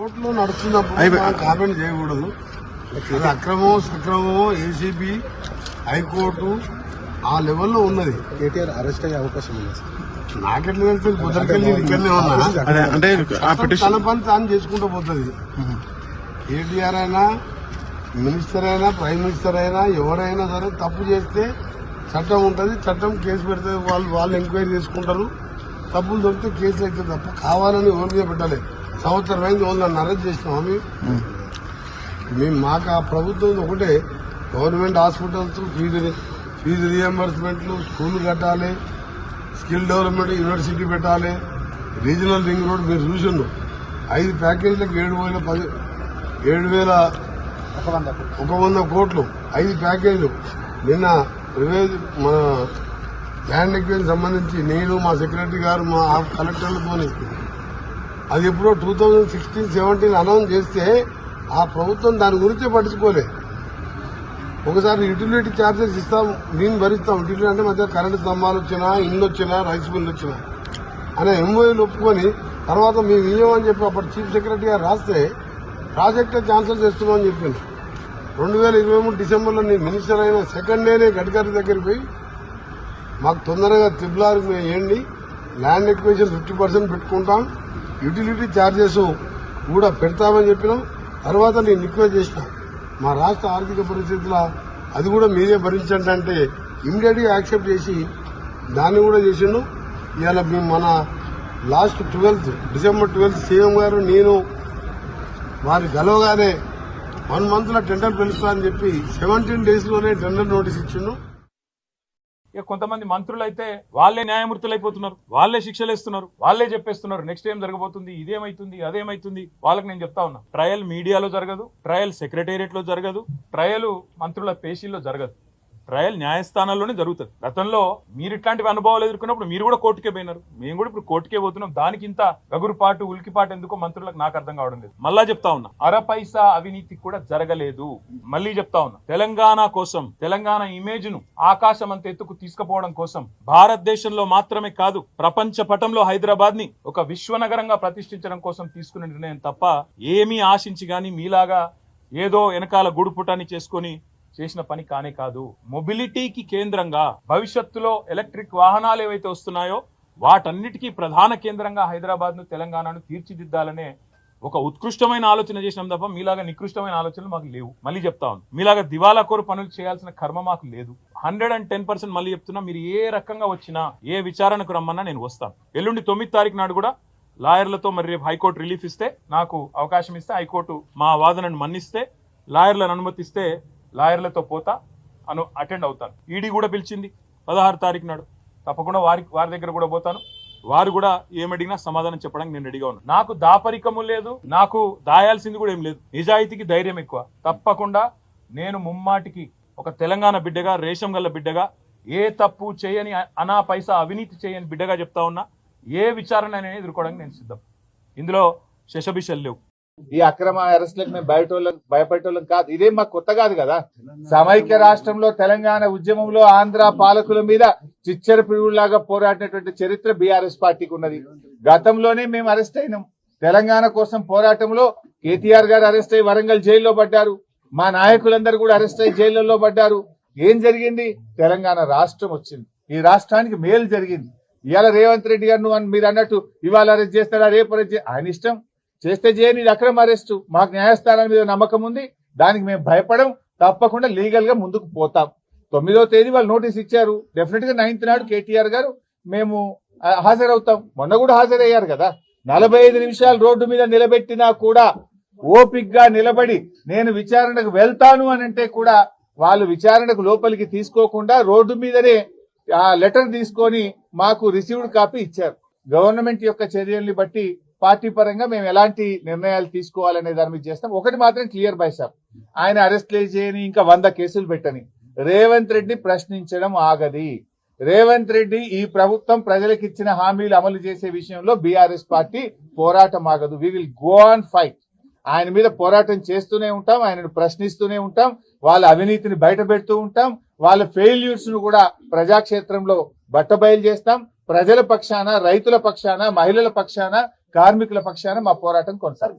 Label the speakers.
Speaker 1: కోర్టులో నడుస్తున్నప్పుడు కామెంట్ చేయకూడదు. అది అక్రమమో సక్రమమో ఏసీబీ హైకోర్టు ఆ లెవెల్లో ఉన్నది.
Speaker 2: కేటీఆర్ అరెస్ట్ అయ్యే అవకాశం ఉంది.
Speaker 1: నాకెట్లా తెలుస్తుంది ఇక్కడనే ఉన్నా.
Speaker 3: పిటిషన్
Speaker 1: తన పని తాను చేసుకుంటూ పోతుంది. కేటీఆర్ అయినా మినిస్టర్ అయినా ప్రైమ్ మినిస్టర్ అయినా ఎవరైనా సరే తప్పు చేస్తే చట్టం ఉంటుంది. చట్టం కేసు పెడితే వాళ్ళు వాళ్ళు ఎంక్వైరీ చేసుకుంటారు. తప్పులు దొరికితే కేసులు అయితే తప్ప కావాలని ఎవరి మీద పెట్టాలి? సంవత్సరం అయింది వాళ్ళు నన్ను అరెస్ట్ చేసినాం మేము మాకు ఆ ప్రభుత్వం ఒకటే గవర్నమెంట్ హాస్పిటల్స్ ఫీజు ఫీజు రియంబర్స్మెంట్లు స్కూల్ కట్టాలి స్కిల్ డెవలప్మెంట్ యూనివర్సిటీ పెట్టాలి. రీజనల్ రింగ్ రోడ్ మీరు చూసిండు ఐదు ప్యాకేజీలకు ఏడు వేల పది ఏడు వేల
Speaker 2: ఒక వంద
Speaker 1: కోట్లు. ఐదు ప్యాకేజీలు. నిన్న ప్రివేజ్ మన ల్యాండ్ ఎక్విజన్ సంబంధించి నేను మా సెక్రటరీ గారు మా కలెక్టర్లతో అది ఎప్పుడో two thousand sixteen seventeen announce చేస్తే ఆ ప్రభుత్వం దాని గురించే పట్టించుకోలే. ఒకసారి యూటిలిటీ ఛార్జెస్ ఇస్తాం మేము భరిస్తాం. యూటిలిటీ అంటే మధ్య కరెంటు స్తంభాలు వచ్చినా ఇల్లు వచ్చినా రైస్ మిల్లు వచ్చినా. అనే ఎంఓఏలు ఒప్పుకొని తర్వాత మేము ఇయ్యమని చెప్పి అప్పుడు చీఫ్ సెక్రటరీ గారు రాస్తే ప్రాజెక్టే క్యాన్సిల్ చేస్తున్నామని చెప్పింది రెండు వేల ఇరవై మూడు డిసెంబర్లో నేను మినిస్టర్ అయిన సెకండ్ డేనే గడ్కరీ దగ్గరికి పోయి మాకు తొందరగా తిబ్లారు మేము ఏండి ల్యాండ్ ఎక్వేషన్ ఫిఫ్టీ పర్సెంట్ పెట్టుకుంటాం. యూటిలిటీ ఛార్జెస్ కూడా పెడతామని చెప్పినాం. తర్వాత నేను రిక్వెస్ట్ చేసిన. మా రాష్ట్ర ఆర్థిక పరిస్థితుల అది కూడా మీరే భరించండి అంటే ఇమీడియట్ యాక్సెప్ట్ చేసి దాన్ని కూడా చేసిండు. ఇవాళ మేము మన last twelfth December twelfth CM గారు నేను వారి గెలవగానే వన్ మంత్లో టెండర్ పిలుస్తా అని చెప్పి సెవెంటీన్ డేస్లోనే టెండర్ నోటీస్ ఇచ్చిండు.
Speaker 4: ఇక కొంతమంది మంత్రులు అయితే వాళ్ళే న్యాయమూర్తులు అయిపోతున్నారు వాళ్ళే శిక్షలు ఇస్తున్నారు వాళ్ళే చెప్పేస్తున్నారు నెక్స్ట్ ఏం జరగబోతుంది ఇదేమైతుంది అదేమైతుంది? వాళ్ళకి నేను చెప్తా ఉన్నా. ట్రయల్ మీడియాలో జరగదు ట్రయల్ సెక్రటేరియట్లో జరగదు ట్రయల్ మంత్రుల పేషీల్లో జరగదు. ట్రయల్ న్యాయస్థానాల్లోనే జరుగుతుంది. గతంలో మీరు ఇట్లాంటివి అనుభవాలు ఎదుర్కొన్నప్పుడు మీరు కూడా కోర్టుకే పోయినారు. మేము కూడా ఇప్పుడు కోర్టుకే పోతున్నాం. దానికి ఇంత గగురుపాటు ఉలికిపాటు ఎందుకో మంత్రులకు నాకు అర్థం కావడం లేదు. మళ్ళా చెప్తా ఉన్నా అర పైసా అవినీతి కూడా జరగలేదు. మళ్ళీ చెప్తా ఉన్నా తెలంగాణ కోసం తెలంగాణ ఇమేజ్ను ఆకాశం అంత ఎత్తుకు తీసుకుపోవడం కోసం భారతదేశంలో మాత్రమే కాదు ప్రపంచ పటంలో హైదరాబాద్ని ఒక విశ్వనగరంగా ప్రతిష్ఠించడం కోసం తీసుకున్న నిర్ణయం తప్ప ఏమీ ఆశించి గాని మీలాగా ఏదో వెనకాల గుడుపుటాన్ని చేసుకొని చేసిన పని కానే కాదు మొబిలిటీకి కేంద్రంగా భవిష్యత్తులో ఎలక్ట్రిక్ వాహనాలు ఏవైతే వస్తున్నాయో వాటన్నిటికీ ప్రధాన కేంద్రంగా హైదరాబాద్ను తెలంగాణను తీర్చిదిద్దాలనే ఒక ఉత్కృష్టమైన ఆలోచన చేసినాం తప్ప మీలాగా నికృష్టమైన ఆలోచనలు మాకు లేవు. మళ్ళీ చెప్తా ఉంది మీలాగా దివాలా కోరు పనులు చేయాల్సిన కర్మ మాకు లేదు. హండ్రెడ్ అండ్ టెన్ పర్సెంట్ మళ్ళీ చెప్తున్నా మీరు ఏ రకంగా వచ్చినా ఏ విచారణకు రమ్మన్నా నేను వస్తాను. ఎల్లుండి తొమ్మిది తారీఖు నాడు కూడా లాయర్లతో మరి రేపు హైకోర్టు రిలీఫ్ ఇస్తే నాకు అవకాశం ఇస్తే హైకోర్టు మా వాదనను మన్నిస్తే లాయర్లను అనుమతిస్తే లాయర్లతో పోతా అను అటెండ్ అవుతాను. ఈడీ కూడా పిలిచింది పదహారు తారీఖు నాడు. తప్పకుండా వారి వారి దగ్గర కూడా పోతాను. వారు కూడా ఏమడిగినా సమాధానం చెప్పడానికి నేను రెడీగా ఉన్నాను. నాకు దాపరికము లేదు నాకు దాయాల్సింది కూడా ఏం లేదు. నిజాయితీకి ధైర్యం ఎక్కువ. తప్పకుండా నేను ముమ్మాటికి ఒక తెలంగాణ బిడ్డగా రేషం గల్ల బిడ్డగా ఏ తప్పు చేయని అనా పైసా అవినీతి చేయని బిడ్డగా చెప్తా ఉన్నా ఏ విచారణ అనేది ఎదుర్కోవడానికి నేను సిద్ధం. ఇందులో శశభిషలు లేవు.
Speaker 5: ఈ అక్రమ అరెస్టులకు మేము బయట భయపడేటోళ్ళం కాదు. ఇదేం మాకు కొత్త కాదు కదా? సమైక్య రాష్ట్రంలో తెలంగాణ ఉద్యమంలో ఆంధ్ర పాలకుల మీద చిచ్చర పిడుగులాగా పోరాడినటువంటి చరిత్ర బీఆర్ఎస్ పార్టీకి ఉన్నది. గతంలోనే మేము అరెస్ట్ అయినాం. తెలంగాణ కోసం పోరాటంలో కేటీఆర్ గారు అరెస్ట్ అయ్యి వరంగల్ జైల్లో పడ్డారు. మా నాయకులందరూ కూడా అరెస్ట్ అయ్యి జైళ్ళలో పడ్డారు. ఏం జరిగింది? తెలంగాణ రాష్ట్రం వచ్చింది. ఈ రాష్ట్రానికి మేలు జరిగింది. ఇవాళ రేవంత్ రెడ్డి గారు నువ్వు మీరు అన్నట్టు ఇవాళ అరెస్ట్ చేస్తాడా రేపు అరెస్ట్ ఆయన ఇష్టం. చేస్తే చేయని అక్రమ అరెస్టు. మాకు న్యాయస్థానాల మీద నమ్మకం ఉంది. దానికి మేము భయపడం తప్పకుండా లీగల్గా ముందుకు పోతాం. తొమ్మిదో తేదీ వాళ్ళు నోటీస్ ఇచ్చారు. డెఫినెట్గా నైన్త్ నాడు కేటీఆర్ గారు మేము హాజరవుతాం. మొన్న కూడా హాజరయ్యారు కదా. నలభై ఐదు నిమిషాలు రోడ్డు మీద నిలబెట్టినా కూడా ఓపిక్గా నిలబడి నేను విచారణకు వెళ్తాను అని అంటే కూడా వాళ్ళు విచారణకు లోపలికి తీసుకోకుండా రోడ్డు మీదనే ఆ లెటర్ తీసుకొని మాకు రిసీవ్డ్ కాపీ ఇచ్చారు. గవర్నమెంట్ యొక్క చర్యల్ని బట్టి పార్టీ పరంగా మేము ఎలాంటి నిర్ణయాలు తీసుకోవాలనే దాని మీద చేస్తాం. ఒకటి మాత్రం క్లియర్ బై సార్ ఆయన అరెస్ట్ చేయని ఇంకా వంద కేసులు పెట్టని. రేవంత్ రెడ్డి ప్రశ్నించడం ఆగది. రేవంత్ రెడ్డి ఈ ప్రభుత్వం ప్రజలకు ఇచ్చిన హామీలు అమలు చేసే విషయంలో బీఆర్ఎస్ పార్టీ పోరాటం ఆగదు. We will go on fight ఆయన మీద పోరాటం చేస్తూనే ఉంటాం ఆయనను ప్రశ్నిస్తూనే ఉంటాం వాళ్ళ అవినీతిని బయట పెడుతూ ఉంటాం వాళ్ళ ఫెయిల్యూర్స్ను కూడా ప్రజాక్షేత్రంలో బట్టబయలు చేస్తాం. ప్రజల పక్షాన రైతుల పక్షాన మహిళల పక్షాన కార్మికుల పక్షాన మా పోరాటం కొనసాగుతుంది.